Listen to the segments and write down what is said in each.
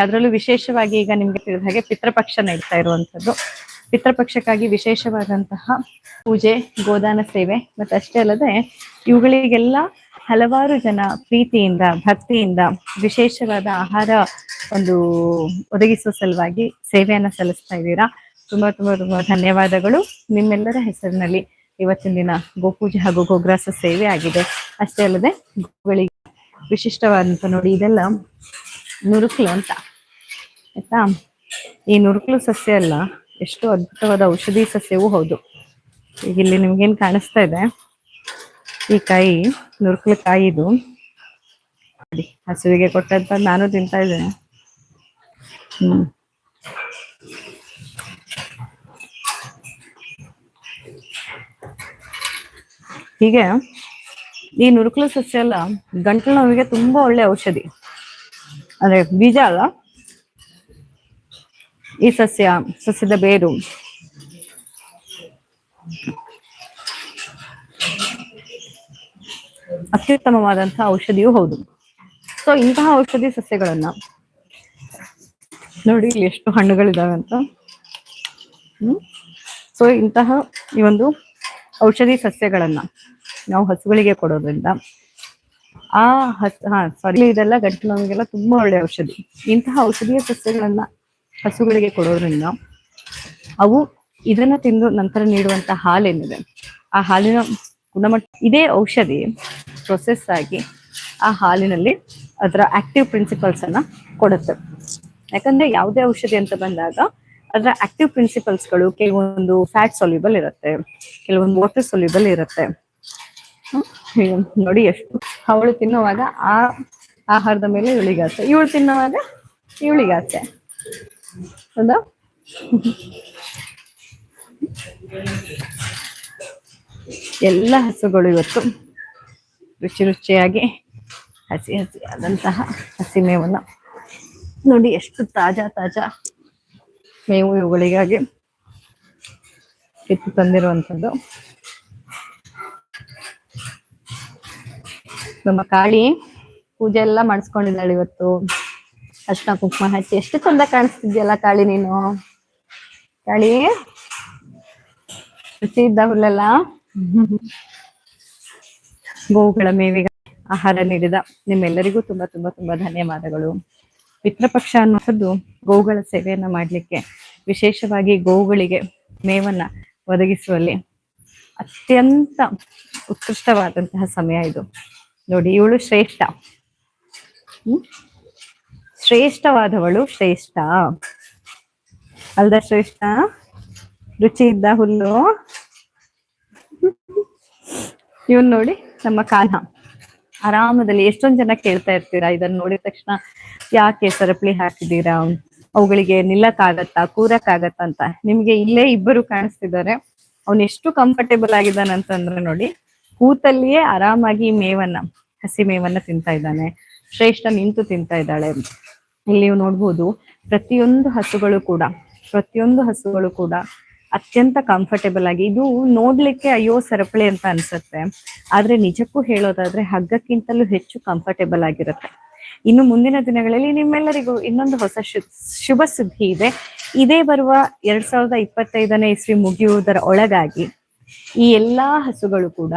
ಅದರಲ್ಲೂ ವಿಶೇಷವಾಗಿ ಈಗ ನಿಮ್ಗೆ ತಿಳಿದ ಹಾಗೆ ಪಿತೃಪಕ್ಷ ನಡೀತಾ ಇರುವಂತದ್ದು ಪಿತೃಪಕ್ಷಕ್ಕಾಗಿ ವಿಶೇಷವಾದಂತಹ ಪೂಜೆ, ಗೋದಾನ ಸೇವೆ, ಮತ್ತೆ ಅಷ್ಟೇ ಅಲ್ಲದೆ ಇವುಗಳಿಗೆಲ್ಲ ಹಲವಾರು ಜನ ಪ್ರೀತಿಯಿಂದ, ಭಕ್ತಿಯಿಂದ ವಿಶೇಷವಾದ ಆಹಾರ ಒಂದು ಒದಗಿಸುವ ಸಲುವಾಗಿ ಸೇವೆಯನ್ನ ಸಲ್ಲಿಸ್ತಾ ಇದ್ದೀರಾ. ತುಂಬಾ ತುಂಬಾ ತುಂಬಾ ಧನ್ಯವಾದಗಳು. ನಿಮ್ಮೆಲ್ಲರ ಹೆಸರಿನಲ್ಲಿ ಇವತ್ತಿನ ದಿನ ಗೋಪೂಜೆ ಹಾಗೂ ಗೋಗ್ರಾಸ ಸೇವೆ ಆಗಿದೆ. ಅಷ್ಟೇ ಅಲ್ಲದೆ ಗೋಗಳಿಗೆ ವಿಶಿಷ್ಟವಾದಂತ ನೋಡಿ ಇದೆಲ್ಲ ನುರುಕ್ಲು ಅಂತ. ಆಯ್ತಾ? ಈ ನುರ್ಕಲು ಸಸ್ಯ ಅಲ್ಲ, ಎಷ್ಟು ಅದ್ಭುತವಾದ ಔಷಧಿ ಸಸ್ಯವೂ ಹೌದು. ಈಗ ಇಲ್ಲಿ ನಿಮ್ಗೇನ್ ಕಾಣಿಸ್ತಾ ಇದೆ? ಈ ಕಾಯಿ, ನುರ್ಕಲು ಕಾಯಿ ಇದು. ಹಸುವಿಗೆ ಕೊಟ್ಟಂತ ನಾನು ತಿಂತಾ ಇದ್ದೇನೆ. ಹ್ಮ್. ಹೀಗೆ, ಈ ನುರುಕಲು ಸಸ್ಯ ಎಲ್ಲ ಗಂಟಲು ನೋವಿಗೆ ತುಂಬಾ ಒಳ್ಳೆ ಔಷಧಿ. ಅಂದ್ರೆ ಬೀಜ ಅಲ್ಲ ಈ ಸಸ್ಯ, ಸಸ್ಯದ ಬೇರು. ಅತ್ಯುತ್ತಮವಾದಂತಹ ಔಷಧಿಯೂ ಹೌದು. ಸೊ ಇಂತಹ ಔಷಧಿ ಸಸ್ಯಗಳನ್ನ ನೋಡಿ ಇಲ್ಲಿ ಎಷ್ಟು ಹಣ್ಣುಗಳಿದಾವೆ ಅಂತ. ಹ್ಮ್. ಸೊ ಇಂತಹ ಈ ಒಂದು ಔಷಧಿ ಸಸ್ಯಗಳನ್ನ ನಾವು ಹಸುಗಳಿಗೆ ಕೊಡೋದ್ರಿಂದ ಆ ಹಸ್, ಹಾ ಸಾರಿ ಇದೆಲ್ಲ ಗಂಟಲು ನೋವಿಗೆಲ್ಲ ತುಂಬಾ ಒಳ್ಳೆ ಔಷಧಿ. ಇಂತಹ ಔಷಧೀಯ ಸಸ್ಯಗಳನ್ನ ಹಸುಗಳಿಗೆ ಕೊಡೋದ್ರಿಂದ ಅವು ಇದನ್ನ ತಿಂದು ನಂತರ ನೀಡುವಂತ ಹಾಲೇನಿದೆ. ಆ ಹಾಲಿನ ಗುಣಮಟ್ಟ, ಇದೇ ಔಷಧಿ ಪ್ರೊಸೆಸ್ ಆಗಿ ಆ ಹಾಲಿನಲ್ಲಿ ಅದರ ಆಕ್ಟಿವ್ ಪ್ರಿನ್ಸಿಪಲ್ಸ್ ಅನ್ನ ಕೊಡುತ್ತೆ. ಯಾಕಂದ್ರೆ ಯಾವುದೇ ಔಷಧಿ ಅಂತ ಬಂದಾಗ ಅದರ ಆಕ್ಟಿವ್ ಪ್ರಿನ್ಸಿಪಲ್ಸ್ಗಳು ಕೆಲವೊಂದು ಫ್ಯಾಟ್ ಸೊಲ್ಯೂಬಲ್ ಇರುತ್ತೆ, ಕೆಲವೊಂದು ವಾಟರ್ ಸೊಲ್ಯೂಬಲ್ ಇರುತ್ತೆ. ನೋಡಿ ಎಷ್ಟು. ಅವಳು ತಿನ್ನುವಾಗ ಆ ಆಹಾರದ ಮೇಲೆ ಇವಳಿಗಾಸೆ ಇವಳು ತಿನ್ನುವಾಗ ಇವಳಿಗಾಸೆ ಹೌದಾ? ಎಲ್ಲ ಹಸುಗಳು ಇವತ್ತು ರುಚಿ ರುಚಿಯಾಗಿ ಹಸಿ ಹಸಿಯಾದಂತಹ ಹಸಿ ಮೇವನ್ನ ನೋಡಿ ಎಷ್ಟು ತಾಜಾ ತಾಜಾ ಮೇವು ಇವುಗಳಿಗಾಗಿ ಕಿತ್ತು ತಂದಿರುವಂಥದ್ದು. ನಮ್ಮ ಕಾಳಿ ಪೂಜೆ ಎಲ್ಲ ಮಾಡಿಸ್ಕೊಂಡಿದ್ದಾಳೆ ಇವತ್ತು. ಅರ್ಶಿನ ಕುಂಕುಮ ಹಚ್ಚಿ ಎಷ್ಟು ಚಂದ ಕಾಣಿಸ್ತಿದ್ಯಲ್ಲ ಕಾಳಿ ನೀನು? ಕಾಳಿ ರುಚಿ ಇದ್ದ ಹುಲ್ಲೆಲ್ಲ? ಗೋವುಗಳ ಮೇವಿಗೆ ಆಹಾರ ನೀಡಿದ ನಿಮ್ಮೆಲ್ಲರಿಗೂ ತುಂಬಾ ತುಂಬಾ ತುಂಬಾ ಧನ್ಯವಾದಗಳು. ಪಿತೃಪಕ್ಷ ಅನ್ನೋದು ಗೋವುಗಳ ಸೇವೆಯನ್ನ ಮಾಡ್ಲಿಕ್ಕೆ ವಿಶೇಷವಾಗಿ ಗೋವುಗಳಿಗೆ ಮೇವನ್ನ ಒದಗಿಸುವಲ್ಲಿ ಅತ್ಯಂತ ಉತ್ಕೃಷ್ಟವಾದಂತಹ ಸಮಯ ಇದು. ನೋಡಿ, ಇವಳು ಶ್ರೇಷ್ಠ. ಹ್ಮ್? ಶ್ರೇಷ್ಠವಾದವಳು ಶ್ರೇಷ್ಠ. ಅಲ್ದ ಶ್ರೇಷ್ಠ? ರುಚಿ ಇದ್ದ ಹುಲ್ಲು. ಇವನ್ ನೋಡಿ ನಮ್ಮ ಕಾನ್ಹ. ಆರಾಮದಲ್ಲಿ ಎಷ್ಟೊಂದ್ ಜನ ಕೇಳ್ತಾ ಇರ್ತೀರಾ? ಇದನ್ನ ನೋಡಿದ ತಕ್ಷಣ ಯಾಕೆ ಸರಪಳಿ ಹಾಕಿದೀರಾ ಅವುಗಳಿಗೆ ನಿಲ್ಲಕ್ಕಾಗತ್ತಾ? ಕೂರಕ್ಕಾಗತ್ತಾ ಅಂತ. ನಿಮ್ಗೆ ಇಲ್ಲೇ ಇಬ್ಬರು ಕಾಣಿಸ್ತಿದ್ದಾರೆ. ಅವ್ನ್ ಎಷ್ಟು ಕಂಫರ್ಟೇಬಲ್ ಆಗಿದ್ದಾನಂತಂದ್ರೆ ನೋಡಿ, ಕೂತಲ್ಲಿಯೇ ಆರಾಮಾಗಿ ಮೇವನ್ನ, ಹಸಿ ಮೇವನ್ನ ತಿಂತಾ ಇದ್ದಾನೆ. ಶ್ರೇಷ್ಠ ನಿಂತು ತಿಂತಾ ಇದ್ದಾಳೆ. ಇಲ್ಲಿ ನೀವು ನೋಡ್ಬೋದು, ಪ್ರತಿಯೊಂದು ಹಸುಗಳು ಕೂಡ, ಪ್ರತಿಯೊಂದು ಹಸುಗಳು ಕೂಡ ಅತ್ಯಂತ ಕಂಫರ್ಟೇಬಲ್ ಆಗಿ, ಇದು ನೋಡ್ಲಿಕ್ಕೆ ಅಯ್ಯೋ ಸರಪಳಿ ಅಂತ ಅನ್ಸುತ್ತೆ. ಆದ್ರೆ ನಿಜಕ್ಕೂ ಹೇಳೋದಾದ್ರೆ ಹಗ್ಗಕ್ಕಿಂತಲೂ ಹೆಚ್ಚು ಕಂಫರ್ಟೇಬಲ್ ಆಗಿರುತ್ತೆ. ಇನ್ನು ಮುಂದಿನ ದಿನಗಳಲ್ಲಿ ನಿಮ್ಮೆಲ್ಲರಿಗೂ ಇನ್ನೊಂದು ಹೊಸ ಶುಭ ಸುದ್ದಿ ಇದೆ. ಇದೇ ಬರುವ ಎರಡ್ ಸಾವಿರದ ಇಪ್ಪತ್ತೈದನೇ ಇಸ್ವಿ ಮುಗಿಯುವುದರ ಒಳಗಾಗಿ ಈ ಎಲ್ಲಾ ಹಸುಗಳು ಕೂಡ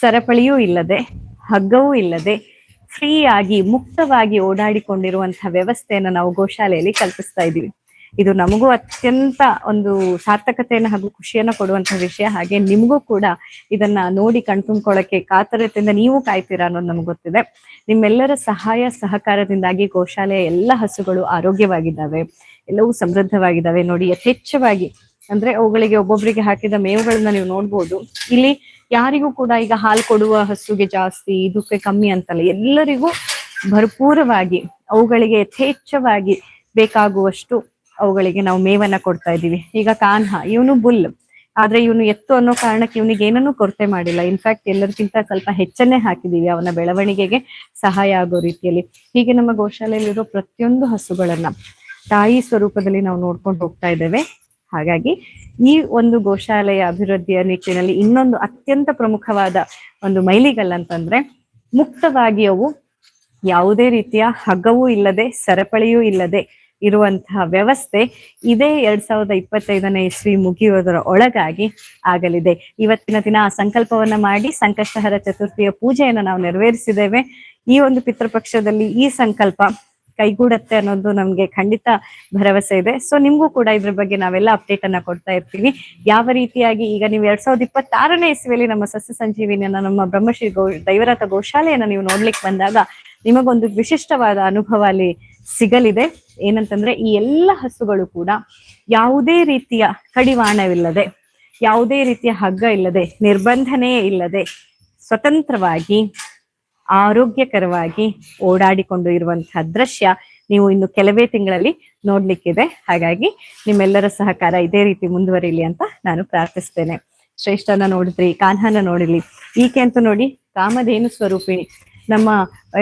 ಸರಪಳಿಯೂ ಇಲ್ಲದೆ, ಹಗ್ಗವೂ ಇಲ್ಲದೆ ಫ್ರೀ ಆಗಿ ಮುಕ್ತವಾಗಿ ಓಡಾಡಿಕೊಂಡಿರುವಂತಹ ವ್ಯವಸ್ಥೆಯನ್ನ ನಾವು ಗೋಶಾಲೆಯಲ್ಲಿ ಕಲ್ಪಿಸ್ತಾ ಇದ್ದೀವಿ ಇದು ನಮಗೂ ಅತ್ಯಂತ ಒಂದು ಸಾರ್ಥಕತೆಯನ್ನು ಹಾಗೂ ಖುಷಿಯನ್ನ ಕೊಡುವಂತಹ ವಿಷಯ. ಹಾಗೆ ನಿಮಗೂ ಕೂಡ ಇದನ್ನ ನೋಡಿ ಕಣ್ತುಂಬ್ಕೊಳ್ಳಕ್ಕೆ ಕಾತರತೆಯಿಂದ ನೀವು ಕಾಯ್ತೀರಾ ಅನ್ನೋದು ನಮ್ಗೆ ಗೊತ್ತಿದೆ. ನಿಮ್ಮೆಲ್ಲರ ಸಹಾಯ, ಸಹಕಾರದಿಂದಾಗಿ ಗೋಶಾಲೆಯ ಎಲ್ಲ ಹಸುಗಳು ಆರೋಗ್ಯವಾಗಿದ್ದಾವೆ, ಎಲ್ಲವೂ ಸಮೃದ್ಧವಾಗಿದ್ದಾವೆ. ನೋಡಿ, ಯಥೇಚ್ಛವಾಗಿ, ಅಂದ್ರೆ ಅವುಗಳಿಗೆ ಒಬ್ಬೊಬ್ಬರಿಗೆ ಹಾಕಿದ ಮೇವುಗಳನ್ನ ನೀವು ನೋಡ್ಬೋದು. ಇಲ್ಲಿ ಯಾರಿಗೂ ಕೂಡ ಈಗ ಹಾಲು ಕೊಡುವ ಹಸುಗೆ ಜಾಸ್ತಿ ಇದಕ್ಕೆ ಕಮ್ಮಿ ಅಂತಲ್ಲ, ಎಲ್ಲರಿಗೂ ಭರ್ಪೂರವಾಗಿ, ಅವುಗಳಿಗೆ ಯಥೇಚ್ಛವಾಗಿ ಬೇಕಾಗುವಷ್ಟು ಅವುಗಳಿಗೆ ನಾವು ಮೇವನ್ನ ಕೊಡ್ತಾ ಇದ್ದೀವಿ. ಈಗ ಕಾನ್ಹ, ಇವನು ಬುಲ್. ಆದ್ರೆ ಇವನು ಎತ್ತು ಅನ್ನೋ ಕಾರಣಕ್ಕೆ ಇವನಿಗೆ ಏನನ್ನೂ ಕೊರತೆ ಮಾಡಿಲ್ಲ. ಇನ್ಫ್ಯಾಕ್ಟ್ ಎಲ್ಲರಿಗಿಂತ ಸ್ವಲ್ಪ ಹೆಚ್ಚನ್ನೇ ಹಾಕಿದೀವಿ ಅವನ ಬೆಳವಣಿಗೆಗೆ ಸಹಾಯ ಆಗೋ ರೀತಿಯಲ್ಲಿ. ಹೀಗೆ ನಮ್ಮ ಗೋಶಾಲೆಯಲ್ಲಿರೋ ಪ್ರತಿಯೊಂದು ಹಸುಗಳನ್ನ ತಾಯಿ ಸ್ವರೂಪದಲ್ಲಿ ನಾವು ನೋಡ್ಕೊಂಡು ಹೋಗ್ತಾ ಇದ್ದೇವೆ. ಹಾಗಾಗಿ ಈ ಒಂದು ಗೋಶಾಲೆಯ ಅಭಿವೃದ್ಧಿಯ ನಿಟ್ಟಿನಲ್ಲಿ ಇನ್ನೊಂದು ಅತ್ಯಂತ ಪ್ರಮುಖವಾದ ಒಂದು ಮೈಲಿಗಲ್ ಅಂತಂದ್ರೆ ಮುಕ್ತವಾಗಿ ಅವು ಯಾವುದೇ ರೀತಿಯ ಹಗ್ಗವೂ ಇಲ್ಲದೆ ಸರಪಳಿಯೂ ಇಲ್ಲದೆ ಇರುವಂತಹ ವ್ಯವಸ್ಥೆ ಇದೇ ಎರಡ್ ಸಾವಿರದ ಇಪ್ಪತ್ತೈದನೇ ಇಸ್ವಿ ಮುಗಿಯುವುದರ ಒಳಗಾಗಿ ಆಗಲಿದೆ. ಇವತ್ತಿನ ದಿನ ಆ ಸಂಕಲ್ಪವನ್ನ ಮಾಡಿ ಸಂಕಷ್ಟಹರ ಚತುರ್ಥಿಯ ಪೂಜೆಯನ್ನು ನಾವು ನೆರವೇರಿಸಿದ್ದೇವೆ. ಈ ಒಂದು ಪಿತೃಪಕ್ಷದಲ್ಲಿ ಈ ಸಂಕಲ್ಪ ಕೈಗೂಡತ್ತೆ ಅನ್ನೋದು ನಮ್ಗೆ ಖಂಡಿತ ಭರವಸೆ ಇದೆ. ಸೊ ನಿಮ್ಗೂ ಕೂಡ ಇದ್ರ ಬಗ್ಗೆ ನಾವೆಲ್ಲ ಅಪ್ಡೇಟ್ ಅನ್ನ ಕೊಡ್ತಾ ಇರ್ತೀವಿ. ಯಾವ ರೀತಿಯಾಗಿ ಈಗ ನೀವು ಎರಡ್ ಸಾವಿರದ ಇಪ್ಪತ್ತಾರನೇ ಇಸ್ವಿಯಲ್ಲಿ ನಮ್ಮ ಸಸ್ಯ ಸಂಜೀವಿನಿಯನ್ನ, ನಮ್ಮ ಬ್ರಹ್ಮಶ್ರೀ ಗೋ, ದೈವರಥ ಗೋಶಾಲೆಯನ್ನ ನೀವು ನೋಡ್ಲಿಕ್ಕೆ ಬಂದಾಗ ನಿಮಗೊಂದು ವಿಶಿಷ್ಟವಾದ ಅನುಭವ ಅಲ್ಲಿ ಸಿಗಲಿದೆ. ಏನಂತಂದ್ರೆ ಈ ಎಲ್ಲ ಹಸುಗಳು ಕೂಡ ಯಾವುದೇ ರೀತಿಯ ಕಡಿವಾಣವಿಲ್ಲದೆ, ಯಾವುದೇ ರೀತಿಯ ಹಗ್ಗ ಇಲ್ಲದೆ ನಿರ್ಬಂಧನೆ ಇಲ್ಲದೆ ಸ್ವತಂತ್ರವಾಗಿ ಆರೋಗ್ಯಕರವಾಗಿ ಓಡಾಡಿಕೊಂಡು ಇರುವಂತಹ ದೃಶ್ಯ ನೀವು ಇನ್ನು ಕೆಲವೇ ತಿಂಗಳಲ್ಲಿ ನೋಡ್ಲಿಕ್ಕಿದೆ. ಹಾಗಾಗಿ ನಿಮ್ಮೆಲ್ಲರ ಸಹಕಾರ ಇದೇ ರೀತಿ ಮುಂದುವರಿಲಿ ಅಂತ ನಾನು ಪ್ರಾರ್ಥಿಸ್ತೇನೆ. ಶ್ರೇಷ್ಠನ ನೋಡಿದ್ರಿ, ಕಾನ್ಹನ ನೋಡಿಲಿ. ಈಕೆ ಅಂತ ನೋಡಿ ಕಾಮಧೇನು ಸ್ವರೂಪಿಣಿ. ನಮ್ಮ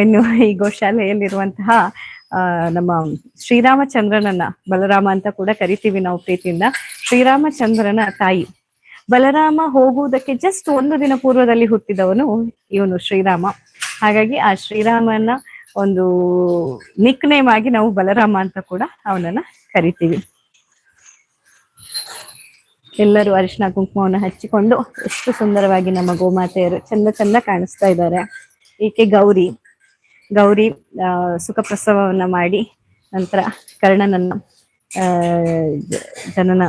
ಇನ್ನು ಈ ಗೋಶಾಲೆಯಲ್ಲಿರುವಂತಹ ನಮ್ಮ ಶ್ರೀರಾಮಚಂದ್ರನನ್ನ, ಬಲರಾಮ ಅಂತ ಕೂಡ ಕರಿತೀವಿ ನಾವು ಪ್ರೀತಿಯಿಂದ. ಶ್ರೀರಾಮಚಂದ್ರನ ತಾಯಿ. ಬಲರಾಮ ಹೋಗುವುದಕ್ಕೆ ಜಸ್ಟ್ ಒಂದು ದಿನ ಪೂರ್ವದಲ್ಲಿ ಹುಟ್ಟಿದವನು ಇವನು ಶ್ರೀರಾಮ. ಹಾಗಾಗಿ ಆ ಶ್ರೀರಾಮನ ಒಂದು ನಿಕ್ ನೇಮ್ ಆಗಿ ನಾವು ಬಲರಾಮ ಅಂತ ಕೂಡ ಅವನನ್ನ ಕರಿತೀವಿ. ಎಲ್ಲರೂ ಅರಿಶಿನ ಕುಂಕುಮವನ್ನು ಹಚ್ಚಿಕೊಂಡು ಎಷ್ಟು ಸುಂದರವಾಗಿ ನಮ್ಮ ಗೋಮಾತೆಯರು ಚಂದ ಚಂದ ಕಾಣಿಸ್ತಾ ಇದ್ದಾರೆ. ಈಕೆ ಗೌರಿ? ಗೌರಿ ಸುಖ ಪ್ರಸವವನ್ನ ಮಾಡಿ ನಂತರ ಕರ್ಣನನ್ನ ಜನನ